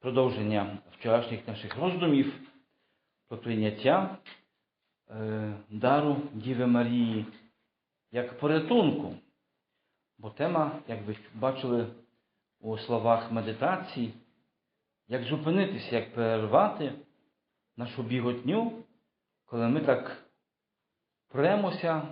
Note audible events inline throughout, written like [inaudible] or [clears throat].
продовження вчорашніх наших роздумів про прийняття е, дару Діви Марії як порятунку. Бо тема, як ви бачили у словах медитації, як зупинитися, як перервати нашу біготню, коли ми так премося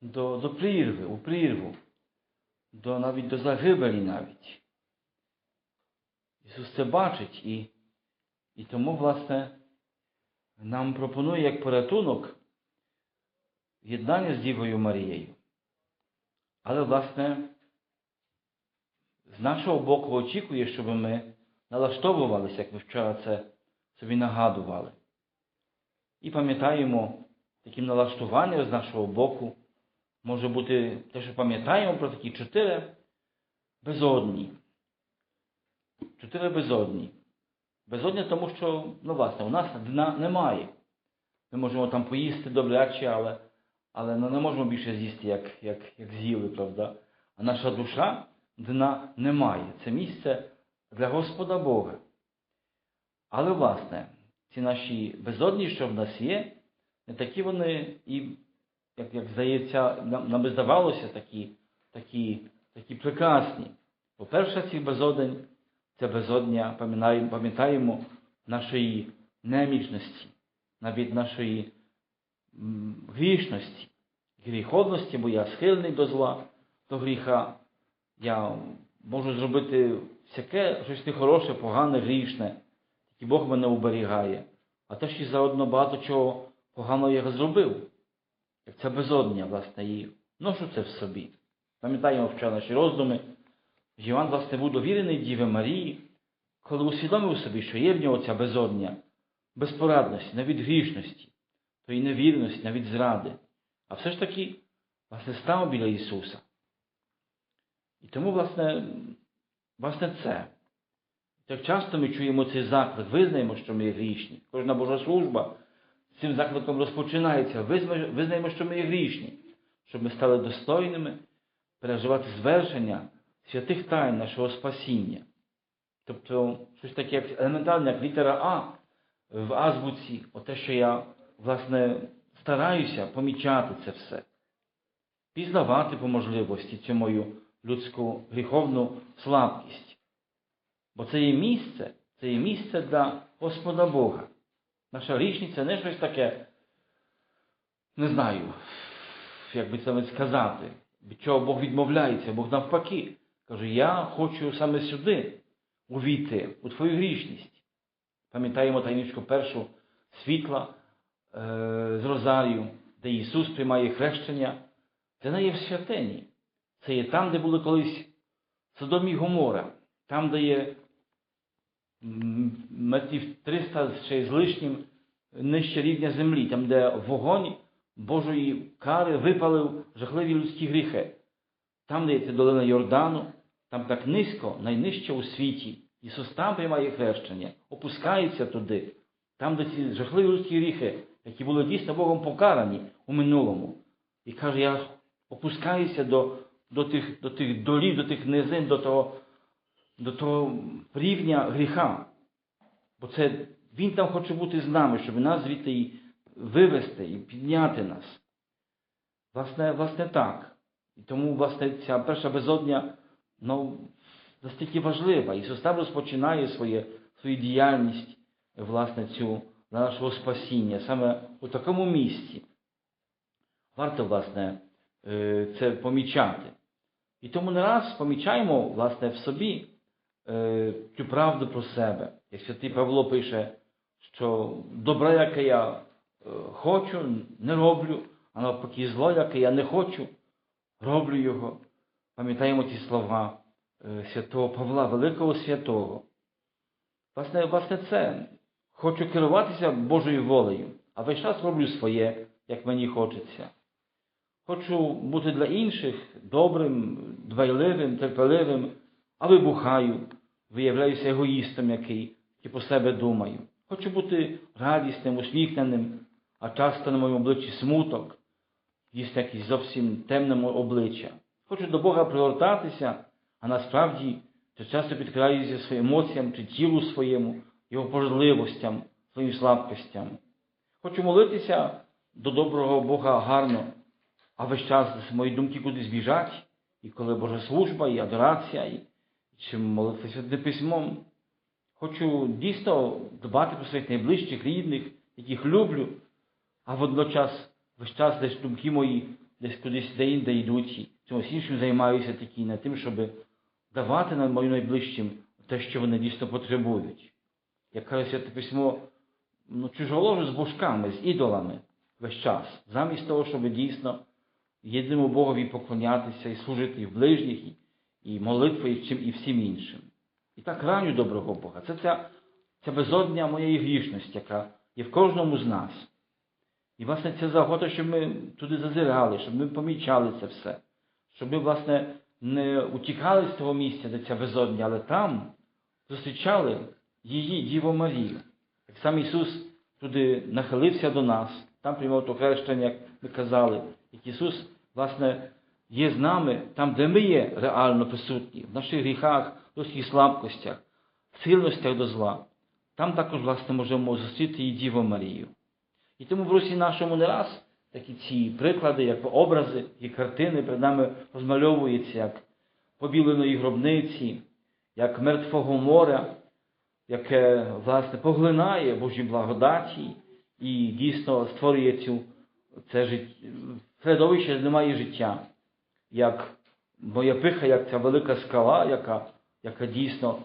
до, до прірви, у прірву, до, навіть до загибелі навіть. Ісус це бачить і, і тому, власне, нам пропонує як порятунок єднання з Дівою Марією. Але, власне, з нашого боку очікує, щоб ми налаштовувалися, як ми вчора це собі нагадували. І пам'ятаємо таким налаштуванням з нашого боку може бути те, що пам'ятаємо про такі чотири безодні. Чотири безодні. Безодня, тому що, ну, власне, у нас дна немає. Ми можемо там поїсти добряче, але але ну, не можемо більше з'їсти, як, як, як з'їли, правда? А наша душа дна немає. Це місце для Господа Бога. Але, власне, ці наші безодні, що в нас є, не такі вони і, як як здається, нам, нам би здавалося, такі, такі, такі прекрасні. По-перше, ці безодень це безодня, пам'ятаємо, пам'ятаємо нашої немічності, навіть нашої грішності, гріховності, бо я схильний до зла, до гріха. Я можу зробити всяке щось нехороше, погане, грішне, тільки Бог мене уберігає. А теж і заодно багато чого поганого я зробив. Як це безодня, власне, і ношу це в собі. Пам'ятаємо вчора наші роздуми. Іван, власне, був довірений Діви Марії, коли усвідомив собі, що є в нього ця безодня, безпорадності, навіть грішності, тої невірності, навіть зради. А все ж таки, власне, став біля Ісуса. І тому, власне, власне, це. Так часто ми чуємо цей заклик, визнаємо, що ми є грішні. Кожна Божа служба з цим закликом розпочинається. Визнаємо, що ми є грішні, щоб ми стали достойними переживати звершення святих тайн нашого спасіння. Тобто, щось таке, як елементарне, як літера А в азбуці, оте, що я, власне, стараюся помічати це все, пізнавати по можливості цю мою людську гріховну слабкість. Бо це є місце, це є місце для Господа Бога. Наша річниця не щось таке, не знаю, як би це сказати, від чого Бог відмовляється, Бог навпаки. Каже, я хочу саме сюди увійти, у твою грішність. Пам'ятаємо таємничку першу світла е, з Розарію, де Ісус приймає хрещення. Це не є в святині. Це є там, де були колись Содом і Гомора, там, де є метрів 300 ще з лишнім нижче рівня землі, там, де вогонь Божої кари випалив жахливі людські гріхи. Там, де є ця долина Йордану, там так низько, найнижче у світі. Ісус там приймає хрещення, опускається туди, там, де ці жахливі людські гріхи, які були дійсно Богом покарані у минулому. І каже, я опускаюся до до, тих до тих долів, до тих низин, до того до того рівня гріха. Бо це Він там хоче бути з нами, щоб нас звідти і вивести і підняти нас. Власне, власне так. І тому, власне, ця перша безодня ну, настільки важлива. Ісус там розпочинає своє, свою діяльність, власне, цю для нашого спасіння, саме у такому місці. Варто, власне, це помічати. І тому не раз помічаємо, власне, в собі цю правду про себе. Як святий Павло пише, що добре, яке я хочу, не роблю, а навпаки, зло, яке я не хочу, роблю його. Пам'ятаємо ті слова святого Павла, Великого Святого. Власне, власне, це хочу керуватися Божою волею, а весь час роблю своє, як мені хочеться. Хочу бути для інших добрим, дбайливим, терпеливим, а вибухаю, виявляюся егоїстом, який і по себе думаю. Хочу бути радісним, усміхненим, а часто на моєму обличчі смуток, є якісь зовсім темному обличчя. Хочу до Бога пригортатися, а насправді що часто підкраюся своїм емоціям чи тілу своєму, його пожадливостям, своїм слабкостям. Хочу молитися до доброго Бога гарно, а весь час мої думки кудись біжать, і коли Божа служба, і адорація, і чи молитися святим письмом. Хочу дійсно дбати про своїх найближчих рідних, яких люблю, а водночас весь час десь думки мої десь кудись де-інде йдуть, і чимось іншим займаюся такі, над тим, щоб давати нам моїм найближчим те, що вони дійсно потребують. Як каже Святе Письмо, ну, чужоложу з божками, з ідолами весь час, замість того, щоб дійсно єдиному Богові поклонятися і служити і в ближніх, і, молитвою, і, чим, і всім іншим. І так раню доброго Бога. Це ця, ця безодня моєї грішності, яка є в кожному з нас. І, власне, це загода, щоб ми туди зазирали, щоб ми помічали це все, щоб ми, власне, не утікали з того місця, де ця безодня, але там зустрічали її Діву Марію. Як сам Ісус туди нахилився до нас, там приймав то хрещення, як ми казали, як Ісус, власне, є з нами там, де ми є реально присутні, в наших гріхах, наших слабкостях, в сильностях до зла. Там також, власне, можемо зустріти і Діву Марію. І тому в Русі нашому не раз такі ці приклади, як образи і картини перед нами розмальовуються, як побіленої гробниці, як мертвого моря, яке, власне, поглинає Божі благодаті і дійсно створює цю, це життя, середовище, де немає життя, як моя пиха, як ця велика скала, яка, яка дійсно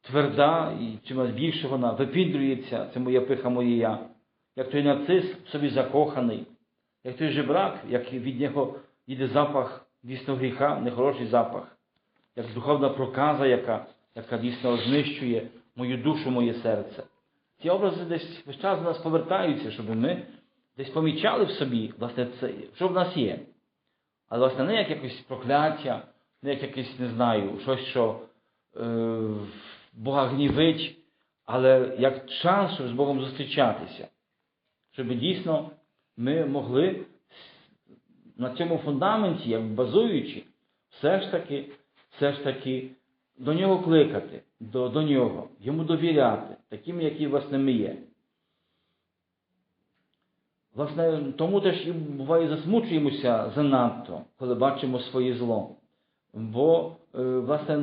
тверда і чимось більше вона випіндрюється, це моя пиха, моє я як той нарцис в собі закоханий, як той жебрак, як від нього йде запах дійсно гріха, нехороший запах, як духовна проказа, яка, яка дійсно знищує мою душу, моє серце. Ці образи десь весь час до нас повертаються, щоб ми десь помічали в собі, власне, це, що в нас є. Але, власне, не як якесь прокляття, не як якесь, не знаю, щось, що е, Бога гнівить, але як шанс, щоб з Богом зустрічатися щоб дійсно ми могли на цьому фундаменті, як базуючи, все ж таки все ж таки до нього кликати, до, до нього, йому довіряти, таким, які власне ми є. Власне, тому теж і буває засмучуємося занадто, коли бачимо своє зло. Бо, е, власне,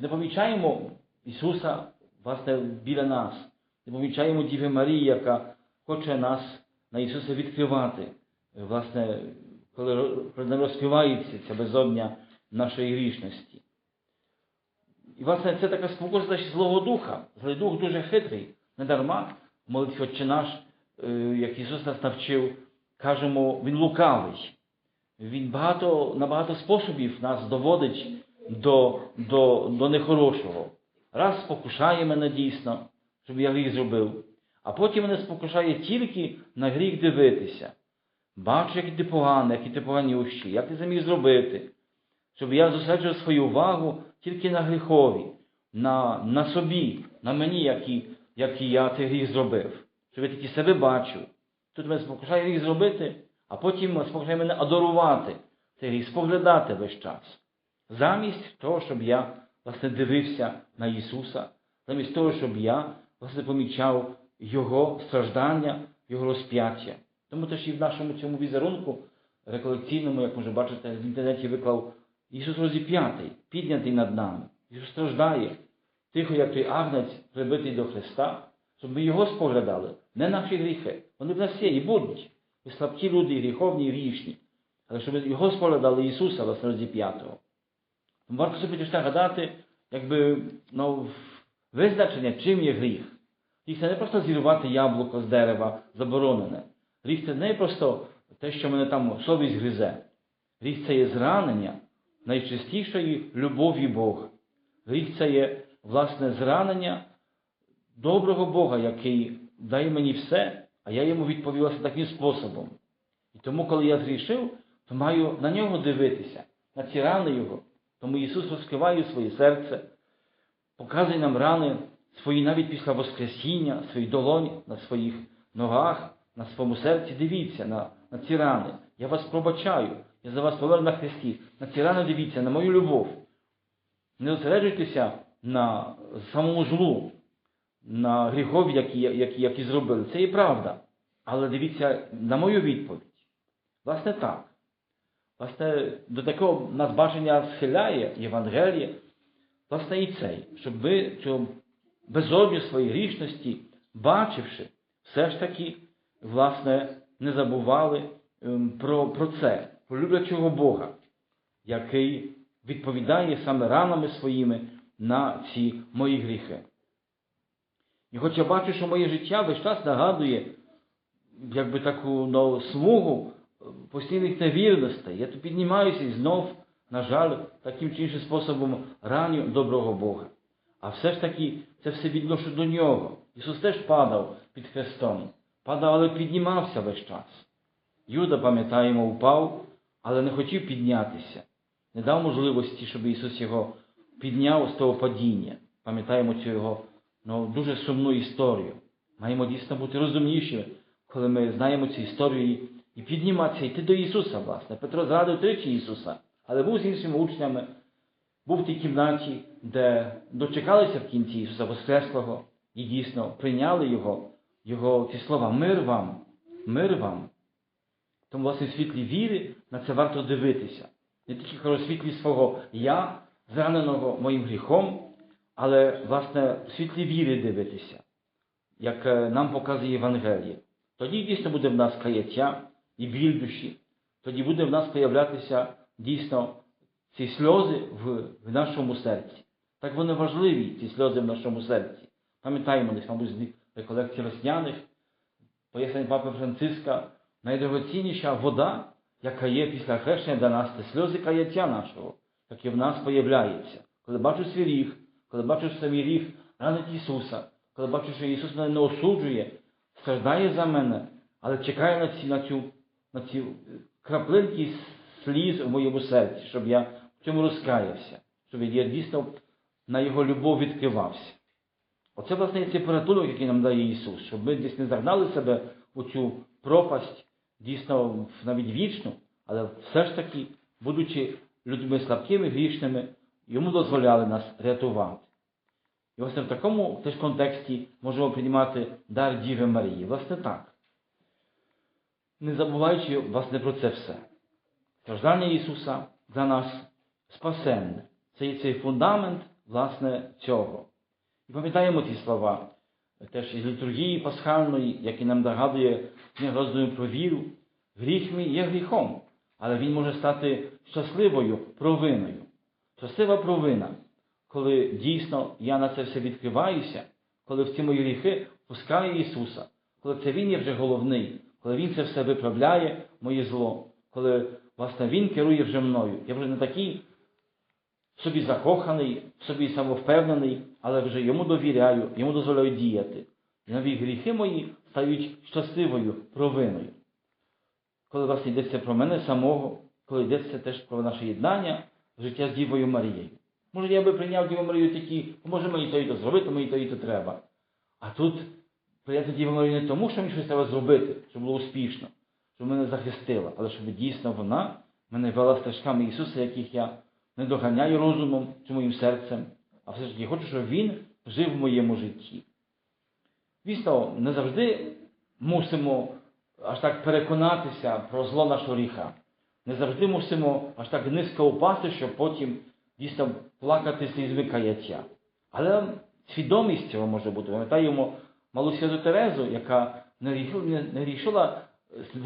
не помічаємо Ісуса власне, біля нас, не помічаємо Діви Марії, яка хоче нас на Ісуса відкривати. Власне, коли розкривається ця безодня нашої грішності. І, власне, це така спокуса Злого Духа. Злий Дух дуже хитрий, не дарма молитві Отче наш, як Ісус нас навчив, кажемо, Він лукавий. Він багато, на багато способів нас доводить до, до, до нехорошого. Раз спокушає мене дійсно, щоб я гріх зробив. А потім мене спокушає тільки на гріх дивитися. Бачу, який ти поганий, які ти поганющий, як ти заміг зробити, щоб я зосереджував свою увагу тільки на гріхові, на на собі, на мені, який, який я цей гріх зробив. Щоб я тільки себе бачив. Тут мене спокушає гріх зробити, а потім спокушає мене адорувати цей гріх, споглядати весь час. Замість того, щоб я власне дивився на Ісуса, замість того, щоб я власне помічав його страждання, Його розп'яття. Тому теж і в нашому цьому візерунку реколекційному, як може бачите, в інтернеті виклав Ісус розіп'ятий, піднятий над нами. Ісус страждає, тихо, як той агнець, прибитий до Христа, щоб ми Його споглядали, не наші гріхи. Вони в нас є і будуть. Ми слабкі люди, і гріховні, і грішні. Але щоб його споглядали Ісуса, власне, розіп'ятого. Варто собі теж гадати, якби ну, визначення, чим є гріх. Гріх це не просто зірвати яблуко з дерева заборонене. Гріх це не просто те, що мене там совість гризе. Гріх це є зранення найчистішої любові Бога. Гріх це є, власне, зранення доброго Бога, який дає мені все, а я йому відповілася таким способом. І тому, коли я зрішив, то маю на нього дивитися, на ці рани Його. Тому Ісус розкриває своє серце, показує нам рани свої навіть після Воскресіння, свої долоні на своїх ногах, на своєму серці. Дивіться на, на ці рани. Я вас пробачаю. Я за вас поверну на Христі. На ці рани дивіться, на мою любов. Не зосереджуйтеся на самому злу, на гріхові, які, які, які зробили. Це і правда. Але дивіться на мою відповідь. Власне так. Власне, до такого нас бачення схиляє Євангеліє, власне, і цей, щоб ви цю безодню своїй грішності, бачивши, все ж таки, власне, не забували ем, про, про це, про люблячого Бога, який відповідає саме ранами своїми на ці мої гріхи. І хоч я бачу, що моє життя весь час нагадує якби таку ну, смугу е, постійних невірностей, я то піднімаюся і знов, на жаль, таким чи іншим способом раню доброго Бога. А все ж таки це все відношу до нього. Ісус теж падав під хрестом, падав, але піднімався весь час. Юда, пам'ятаємо, упав, але не хотів піднятися, не дав можливості, щоб Ісус його підняв з того падіння. Пам'ятаємо цю його ну, дуже сумну історію. Маємо дійсно бути розумнішими, коли ми знаємо цю історію і підніматися, йти до Ісуса, власне. Петро зрадив тричі Ісуса, але був з іншими учнями, був в тій кімнаті, де дочекалися в кінці Ісуса Воскреслого і дійсно прийняли Його, Його ці слова Мир вам, мир вам. Тому, власне, в світлі віри на це варто дивитися. Не тільки у світлі свого я, зраненого моїм гріхом, але, власне, в світлі віри дивитися, як е, нам показує Євангеліє. Тоді дійсно буде в нас каяття і біль душі. Тоді буде в нас появлятися дійсно ці сльози в, в нашому серці. Так вони важливі, ці сльози в нашому серці. Пам'ятаємо десь, мабуть, з реколекцій весняних, пояснень Папи Франциска, найдорогоцінніша вода, яка є після хрещення для нас, це сльози каяття нашого, яке в нас появляється. Коли бачу свій ріг, коли бачу мій ріг ранить Ісуса, коли бачу, що Ісус мене не осуджує, страждає за мене, але чекає на ці, на цю, на ці краплинки сліз у моєму серці, щоб я в цьому розкаявся, щоб я дійсно на Його любов відкривався. Оце, власне, цей порятунок, який нам дає Ісус, щоб ми десь не загнали себе у цю пропасть, дійсно навіть вічну, але все ж таки, будучи людьми слабкими, грішними, йому дозволяли нас рятувати. І власне в такому теж контексті можемо приймати дар Діви Марії. Власне так. Не забуваючи власне про це все. Страждання Ісуса за нас спасенне. Це є цей фундамент, власне, цього. І пам'ятаємо ці слова теж із літургії пасхальної, який нам нагадує роздуму про віру. Гріх мій є гріхом, але він може стати щасливою провиною. Щаслива провина, коли дійсно я на це все відкриваюся, коли в ці мої гріхи пускаю Ісуса, коли це Він є вже головний, коли Він це все виправляє, моє зло, коли, власне, Він керує вже мною. Я вже не такий собі закоханий, собі самовпевнений, але вже йому довіряю, йому дозволяю діяти. І нові гріхи мої стають щасливою провиною. Коли власне йдеться про мене самого, коли йдеться теж про наше єднання життя з Дівою Марією. Може, я би прийняв Діву Марію такі, може мені то і то зробити, мені то і то треба. А тут прийняти Діву Марію не тому, що мені щось треба зробити, щоб було успішно, щоб мене захистила, але щоб дійсно вона мене вела стежками Ісуса, яких я не доганяю розумом чи моїм серцем, а все ж таки хочу, щоб Він жив в моєму житті. Звісно, не завжди мусимо аж так переконатися про зло нашого гріха. Не завжди мусимо аж так низько упасти, щоб потім дійсно плакати слізьми каяття. Але свідомість цього може бути. Пам'ятаємо малу святу Терезу, яка не рішила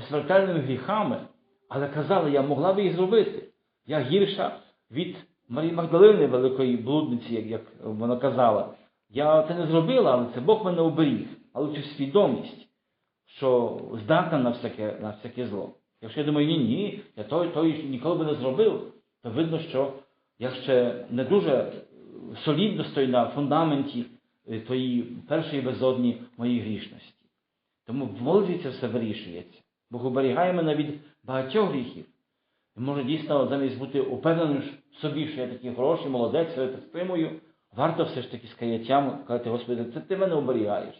смертельними гріхами, але казала, я могла би їх зробити. Я гірша від Марії Магдалини, великої блудниці, як вона казала. Я це не зробила, але це Бог мене оберіг. Але цю свідомість, що здатна на всяке, на всяке зло. Якщо я думаю, ні, ні, я той, той ніколи би не зробив, то видно, що я ще не дуже солідно стою на фундаменті тої першої безодні моєї грішності. Тому в молитві це все вирішується. Бог оберігає мене від багатьох гріхів. І може дійсно замість бути упевненим в собі, що я такий хороший, молодець, що я так стримую, варто все ж таки з каяттям казати, Господи, це ти мене оберігаєш.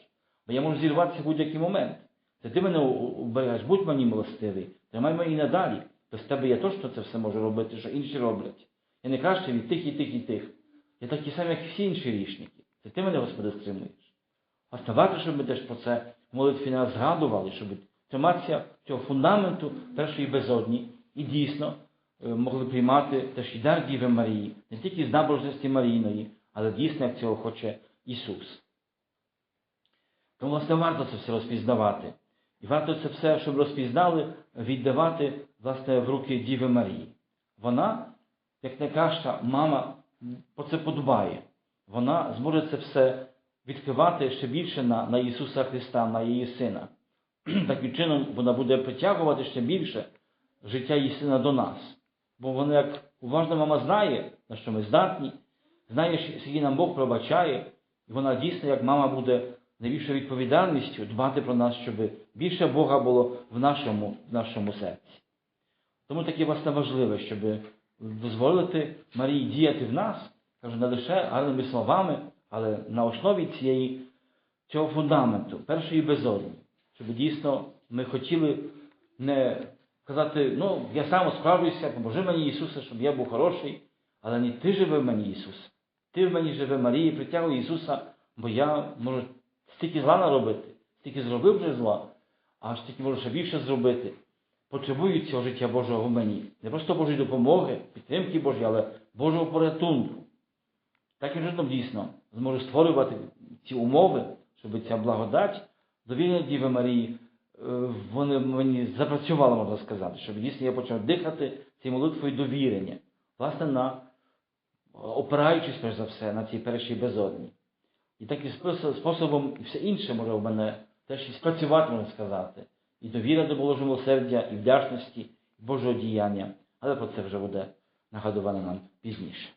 Бо я можу зірватися в будь-який момент. Це ти мене оберігаєш, будь мені милостивий, тримай мене і надалі. Без тебе я точно це все можу робити, що інші роблять. Я не краще від тих і тих і тих. Я такий самий, як всі інші грішники. Це ти мене, Господи, стримуєш. Власне, варто, щоб ми теж про це в молитві нас згадували, щоб триматися цього фундаменту першої безодні і дійсно е, могли приймати теж і дар Діви Марії, не тільки з набожності Марійної, але дійсно, як цього хоче Ісус. Тому, власне, варто це все розпізнавати. І варто це все, щоб розпізнали, віддавати власне, в руки Діви Марії. Вона, як найкраща мама, про це подбає. Вона зможе це все відкривати ще більше на, на Ісуса Христа, на її Сина. [clears throat] Таким чином вона буде притягувати ще більше життя її сина до нас. Бо вона, як уважна мама знає, на що ми здатні, знає, скільки нам Бог пробачає, і вона дійсно, як мама, буде найбільшою відповідальністю дбати про нас, щоб більше Бога було в нашому, в нашому серці. Тому таке власне важливе, щоб дозволити Марії діяти в нас, кажу, не лише гарними словами, але на основі цієї, цього фундаменту, першої безодні, щоб дійсно ми хотіли не казати, ну, я сам справлюся, поможи мені Ісусе, щоб я був хороший, але не ти живи в мені, Ісус. Ти в мені живе Марії, притягуй Ісуса, бо я можу стільки зла наробити, стільки зробив вже зла, а стільки можу ще більше зробити. Потребую цього життя Божого в мені. Не просто Божої допомоги, підтримки Божої, але Божого порятунку. Таким чином дійсно зможу створювати ці умови, щоб ця благодать, довірення Діви Марії, вони мені запрацювали, можна сказати, щоб дійсно я почав дихати цією молитвою довірення, власне, на опираючись перш за все на цій першій безодні. І таким способом і все інше може в мене теж і спрацювати, можна сказати. І довіра до Божого милосердя, і вдячності, і Божого діяння. Але про це вже буде нагадувано нам пізніше.